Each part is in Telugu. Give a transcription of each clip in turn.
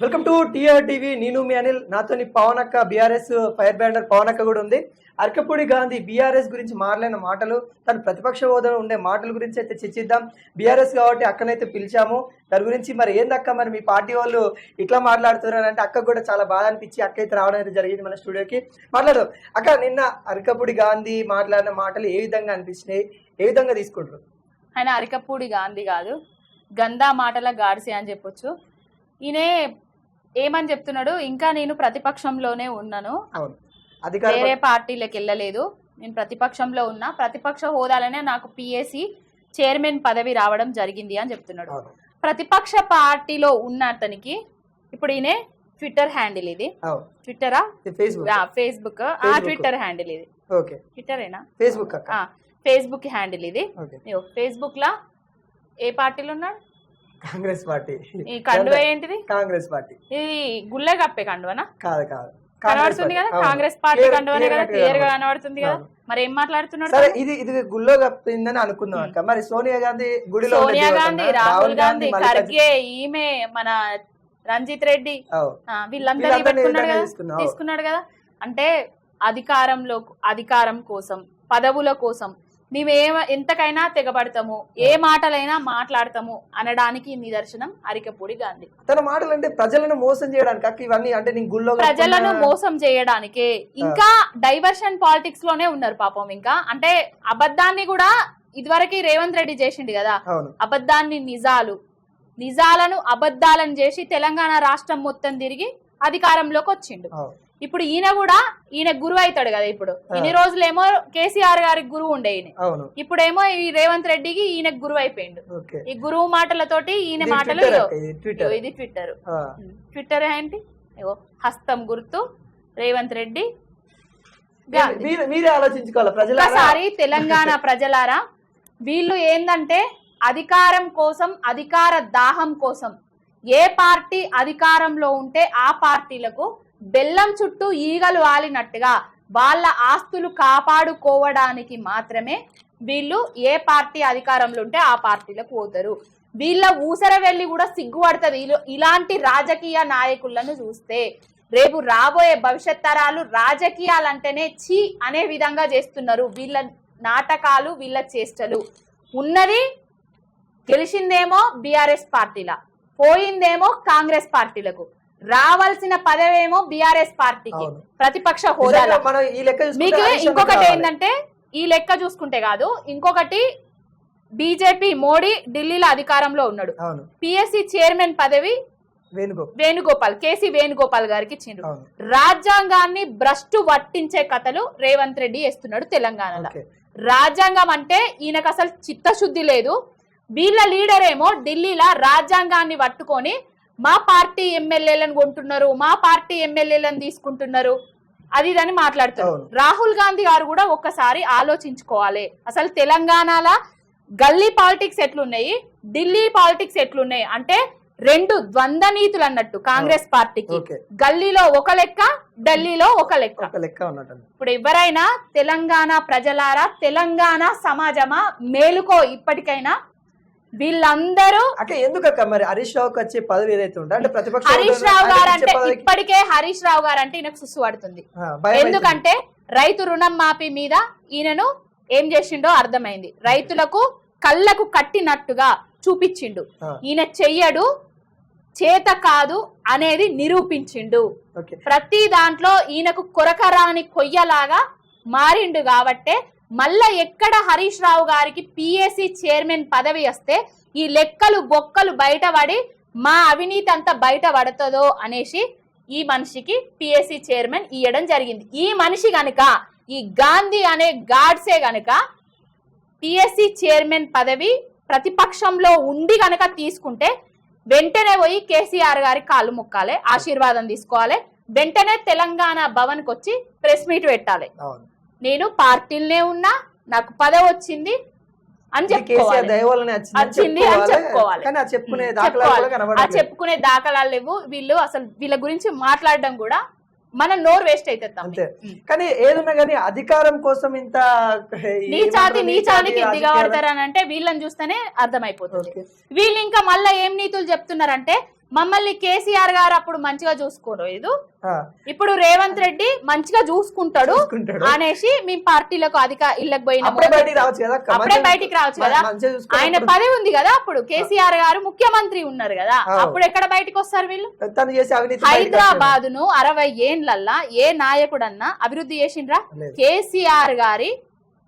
Welcome to TR TV. నేను మీ అనిల్ నాతోని పవన్ అక్క బీఆర్ఎస్ ఫైర్ బ్యాండర్ పవన్ అక్క కూడా ఉంది. అర్కపూడి గాంధీ బీఆర్ఎస్ గురించి మారలేని మాటలు తను ప్రతిపక్ష హోదాలో ఉండే మాటల గురించి అయితే చర్చిద్దాం. బీఆర్ఎస్ కాబట్టి అక్కనైతే పిలిచాము. దాని గురించి మరి ఏందక్క మరి మీ పార్టీ వాళ్ళు ఇట్లా మాట్లాడుతున్నారు అంటే అక్క కూడా చాలా బాధ అనిపించి అక్క అయితే రావడం అయితే జరిగింది మన స్టూడియోకి. మాట్లాడు. అక్క నిన్న అర్కపూడి గాంధీ మాట్లాడిన మాటలు ఏ విధంగా అనిపించినాయి? ఏ విధంగా తీసుకుంటారు? ఆయన అరికపూడి గాంధీ కాదు. గంధా మాటల గాడిసే అని చెప్పొచ్చు. ఈయనే ఏమని చెప్తున్నాడు? ఇంకా నేను ప్రతిపక్షంలోనే ఉన్నాను. అవును. వేరే పార్టీలకు వెళ్ళలేదు. నేను ప్రతిపక్షంలో ఉన్నా. ప్రతిపక్ష హోదాలోనే నాకు పిఎస్సి చైర్మన్ పదవి రావడం జరిగింది అని చెప్తున్నాడు. అవును. ప్రతిపక్ష పార్టీలో ఉన్న అతనికి ఇప్పుడు ఈయన ట్విట్టర్ హ్యాండిల్ ఇది. అవును. ట్విట్టరా ఇది ఫేస్బుక్ ఫేస్బుక్ ఆ Facebook. ట్విట్టర్ హ్యాండిల్ ఇది. ఓకే. ట్విట్టరేనా ఫేస్బుక్ అక్క. ఫేస్బుక్ హ్యాండిల్ ఇది. ఓకే. ఫేస్బుక్ లా ఏ పార్టీలో ఉన్నాడు? కాంగ్రెస్ పార్టీ. ఈ కండువ ఏంటిది? కాంగ్రెస్ పార్టీ. ఇది గుల్లె కప్పే కండువనా? కాదు కాదు. కనబడుతుంది కదా. కాంగ్రెస్ పార్టీ కండువనే కదా? క్లియర్గా కనబడుతుంది. కదా. మరి ఏం మాట్లాడుతున్నాడు? సరే? ఇది ఇది గుళ్ళో కప్పిందని అనుకుందాం అక్క. మరి సోనియా గాంధీ గుడిలో సోనియా? గాంధీ రాహుల్ గాంధీ ఖర్గే ఈమె మన రంజిత్ రెడ్డి. వీళ్ళందరినీ పెట్టుకున్నాడు కదా. తీసుకున్నాడు కదా? అంటే అధికారంలో అధికారం కోసం పదవుల కోసం మేమేమ ఎంతకైనా తెగబడతాము. ఏ మాటలైనా మాట్లాడతాము అనడానికి నిదర్శనం అరికపూడి గాంధీ. తన మాటలు అంటే ప్రజలను మోసం చేయడానికి ఇవన్నీ అంటే గుళ్ళో ప్రజలను మోసం చేయడానికే. ఇంకా డైవర్షన్ పాలిటిక్స్లోనే ఉన్నారు పాపం ఇంకా. అంటే అబద్ధాన్ని కూడా ఇదివరకు రేవంత్ రెడ్డి చేసిండు కదా. అబద్ధాన్ని నిజాలు. నిజాలను అబద్ధాలను చేసి తెలంగాణ రాష్ట్రం మొత్తం తిరిగి అధికారంలోకి వచ్చిండు. ఇప్పుడు ఈయన కూడా ఈయన గురువు అవుతాడు కదా ఇప్పుడు. ఇన్ని రోజులేమో కేసీఆర్ గారికి గురువు ఉండే ఈయన. ఇప్పుడేమో ఈ రేవంత్ రెడ్డికి ఈయన గురువు అయిపోయిండు. ఈ గురువు మాటలతోటి ఈయన మాటలు ఇది. ట్విట్టర్. ట్విట్టర్. ఏంటి? హస్తం గుర్తు రేవంత్ రెడ్డి. మీరు మీరే ఆలోచించుకోవాలి తెలంగాణ ప్రజలారా వీళ్ళు ఏందంటే అధికారం కోసం అధికార దాహం కోసం ఏ పార్టీ అధికారంలో ఉంటే ఆ పార్టీలకు బెల్లం చుట్టూ ఈగలు వాలినట్టుగా వాళ్ళ ఆస్తులు కాపాడుకోవడానికి మాత్రమే వీళ్ళు ఏ పార్టీ అధికారంలో ఉంటే ఆ పార్టీలకు పోతారు. వీళ్ళ ఊసర వెళ్ళి కూడా సిగ్గుపడుతుంది. ఇలాంటి రాజకీయ నాయకులను చూస్తే రేపు రాబోయే భవిష్యత్ తరాలు రాజకీయాలంటేనే ఛీ అనే విధంగా చేస్తున్నారు. వీళ్ళ నాటకాలు వీళ్ళ చేష్టలు. ఉన్నది గెలిచిందేమో బీఆర్ఎస్ పార్టీల పోయిందేమో కాంగ్రెస్ పార్టీలకు. రావాల్సిన పదవేమో బీఆర్ఎస్ పార్టీకి. ప్రతిపక్ష చూసుకుంటే మీకు ఇంకొకటి. ఏంటంటే ఈ లెక్క చూసుకుంటే కాదు ఇంకొకటి బీజేపీ మోడీ ఢిల్లీలో అధికారంలో ఉన్నాడు. పిఎస్సి చైర్మన్ పదవి వేణుగోపాల్. వేణుగోపాల్ కేసీ వేణుగోపాల్ గారికి ఇచ్చిండ్రు. అవును. రాజ్యాంగాన్ని భ్రష్టు పట్టించే కథలు రేవంత్ రెడ్డి చేస్తున్నాడు తెలంగాణలో. రాజ్యాంగం అంటే ఈయనకు అసలు చిత్తశుద్ధి లేదు. వీళ్ళ లీడర్ ఏమో ఢిల్లీలో రాజ్యాంగాన్ని పట్టుకొని మా పార్టీ ఎమ్మెల్యేలను కొంటున్నారు మా పార్టీ ఎమ్మెల్యేలను తీసుకుంటున్నారు. అది ఇదని మాట్లాడుతారు. రాహుల్ గాంధీ గారు కూడా ఒక్కసారి ఆలోచించుకోవాలి. అసలు తెలంగాణలో గల్లీ పాలిటిక్స్ ఎట్లున్నాయి ఢిల్లీ పాలిటిక్స్ ఎట్లున్నాయి అంటే రెండు ద్వంద్వ నీతులు అన్నట్టు కాంగ్రెస్ పార్టీకి. గల్లీలో ఒక లెక్క ఢిల్లీలో ఒక లెక్క. లెక్క ఉన్నట్టు ఇప్పుడు ఎవరైనా తెలంగాణ ప్రజలారా తెలంగాణ సమాజమా మేలుకో ఇప్పటికైనా వీళ్ళందరూ అక్క ఎందుకక్క మరి హరీష్ రావుకి వచ్చే పదవి ఏదైతే ఉంటే అంటే ప్రతిపక్ష హరీష్ రావు గారు అంటే ఇప్పటికే హరీష్ రావు గారు అంటే ఈయనకు సుస్సు పడుతుంది. ఎందుకంటే రైతు రుణం మాఫీ మీద ఈయనను ఏం చేసిండో అర్థమైంది. రైతులకు కళ్ళకు కట్టినట్టుగా చూపించిండు. ఈయన చెయ్యడు చేత కాదు అనేది నిరూపించిండు. ప్రతి దాంట్లో ఈయనకు కొరకరాని కొయ్యలాగా మారిండు కాబట్టే మళ్ళా ఎక్కడ హరీష్ రావు గారికి పిఎస్సి చైర్మన్ పదవి వస్తే ఈ లెక్కలు బొక్కలు బయటపడి మా అవినీతి అంతా బయట పడుతుందో అనేసి ఈ మనిషికి పిఎస్సి చైర్మన్ ఇవ్వడం జరిగింది. ఈ మనిషి గనుక ఈ గాంధీ అనే గాడ్సే గనుక పిఎస్సి చైర్మన్ పదవి ప్రతిపక్షంలో ఉండి గనక తీసుకుంటే వెంటనే పోయి కేసీఆర్ గారి కాళ్ళు ముక్కాలి ఆశీర్వాదం తీసుకోవాలి వెంటనే తెలంగాణ భవన్కి వచ్చి ప్రెస్ మీట్ పెట్టాలి. నేను పార్టీలనే ఉన్నా నాకు పదవి వచ్చింది అని చెప్పుకోవాలి వచ్చింది అని చెప్పుకోవాలి. ఆ చెప్పుకునే దాఖలాలు లేవు వీళ్ళు అసలు వీళ్ళ గురించి మాట్లాడడం కూడా మన నోరు వేస్ట్ అవుతుంది. అంతే. కానీ ఏదున్నా కానీ అధికారం కోసం ఇంత ఏమంటారు? నీచానికి దిగబడతారని అంటే వీళ్ళని చూస్తేనే అర్థమైపోతుంది. వీళ్ళు ఇంకా మళ్ళా ఏం నీతులు చెప్తున్నారంటే మమ్మల్ని కేసీఆర్ గారు అప్పుడు మంచిగా ఆ, ఇప్పుడు రేవంత్ రెడ్డి మంచిగా చూసుకుంటాడు. అనేసి మీ పార్టీలకు అధిక ఇళ్ళకి పోయిన అప్పుడే బయటికి రావచ్చు కదా? ఆయన పదవి ఉంది కదా అప్పుడు? కేసీఆర్ గారు ముఖ్యమంత్రి ఉన్నారు కదా. అప్పుడు ఎక్కడ బయటకు వస్తారు వీళ్ళు? హైదరాబాద్ను అరవై ఏండ్లల్లా ఏ నాయకుడన్నా అభివృద్ధి చేసిండ్రా. కేసీఆర్ గారి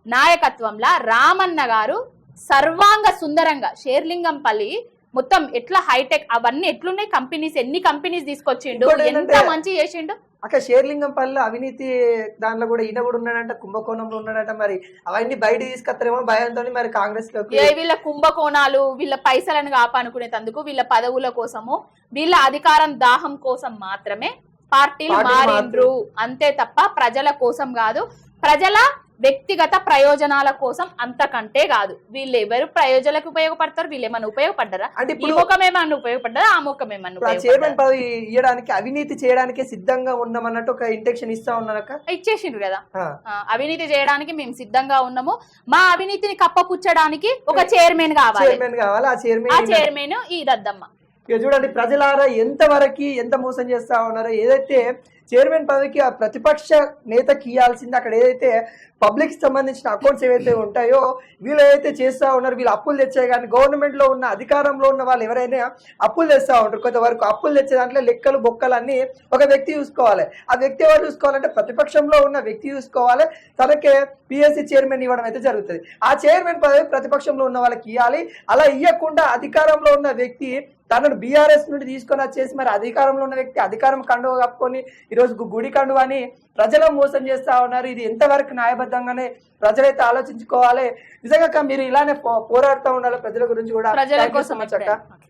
నాయకత్వంలో రామన్న గారు సర్వాంగ సుందరంగా షేర్లింగంపల్లి మొత్తం ఎట్లా హైటెక్ అవన్నీ ఎట్లున్నాయి? కంపెనీస్ ఎన్ని కంపెనీస్ తీసుకొచ్చిండు? ఎంత మంచి చేసిండు? అక్కడ షేర్లింగం పల్లె అవినీతి దాంట్లో కూడా ఈయన కూడా ఉన్నాడంట కుంభకోణంలో ఉన్నాడంట మరి. అవన్నీ బయట తీసుకొస్తారేమో భయంతో మరి కాంగ్రెస్లోకి ఏ వీళ్ళ కుంభకోణాలు వీళ్ళ పైసలను కాపానుకునేందుకు వీళ్ళ పదవుల కోసము వీళ్ళ అధికారం దాహం కోసం మాత్రమే పార్టీలు పార్టీలు మారిండ్రు. అంతే తప్ప ప్రజల కోసం కాదు. ప్రజల వ్యక్తిగత ప్రయోజనాల కోసం అంతకంటే కాదు. వీళ్ళు ఎవరు ప్రయోజనాలకు ఉపయోగపడతారు? వీళ్ళు ఏమైనా ఉపయోగపడ్డారా? అంటే ఈ ముఖం ఏమన్నా ఉపయోగపడ్డారా? ఆ ముఖం ఏమన్నా చైర్మన్ పదవి ఇవ్వడానికి అవినీతి చేయడానికే సిద్ధంగా ఉన్నామన్నట్టు ఒక ఇంటెక్షన్ ఇస్తా ఉన్నారక్క ఇచ్చేసిండ్రు కదా. అవినీతి చేయడానికి మేము సిద్ధంగా ఉన్నాము. మా అవినీతిని కప్పపుచ్చడానికి ఒక చైర్మన్ కావాలి. చైర్మన్ కావాలి. ఆ ఆ చైర్మన్ చైర్మన్ ఈ దద్దమ్మ. ఇక చూడండి ప్రజలారా ఎంత వరకు ఎంత మోసం చేస్తా ఉన్నారో ఏదైతే చైర్మన్ పదవికి ఆ ప్రతిపక్ష నేతకి ఇవ్వాల్సింది అక్కడ ఏదైతే పబ్లిక్ సంబంధించిన అకౌంట్స్ ఏవైతే ఉంటాయో వీళ్ళు ఏదైతే చేస్తా ఉన్నారు వీళ్ళు అప్పులు తెచ్చే కానీ గవర్నమెంట్లో ఉన్న అధికారంలో ఉన్న వాళ్ళు ఎవరైనా అప్పులు తెస్తా ఉంటారు. కొంతవరకు అప్పులు తెచ్చే దాంట్లో లెక్కలు బొక్కలు ఒక వ్యక్తి చూసుకోవాలి. ఆ వ్యక్తి ఎవరు చూసుకోవాలంటే ప్రతిపక్షంలో ఉన్న వ్యక్తి చూసుకోవాలి. తనకే పిఎస్సి చైర్మన్ ఇవ్వడం అయితే జరుగుతుంది. ఆ చైర్మన్ పదవి ప్రతిపక్షంలో ఉన్న వాళ్ళకి ఇవ్వాలి అలా ఇవ్వకుండా అధికారంలో ఉన్న వ్యక్తి తనను బీఆర్ఎస్ నుండి తీసుకొని వచ్చేసి మరి అధికారంలో ఉన్న వ్యక్తి అధికారం కండువ కప్పుకొని ఈరోజు గుడి అని ప్రజలను మోసం చేస్తా ఉన్నారు. ఇది ఎంతవరకు న్యాయబద్ధంగానే ప్రజలైతే ఆలోచించుకోవాలి? నిజంగా మీరు ఇలానే పోరాడుతూ ఉండాలి ప్రజల గురించి కూడా. ప్రజల కోసం.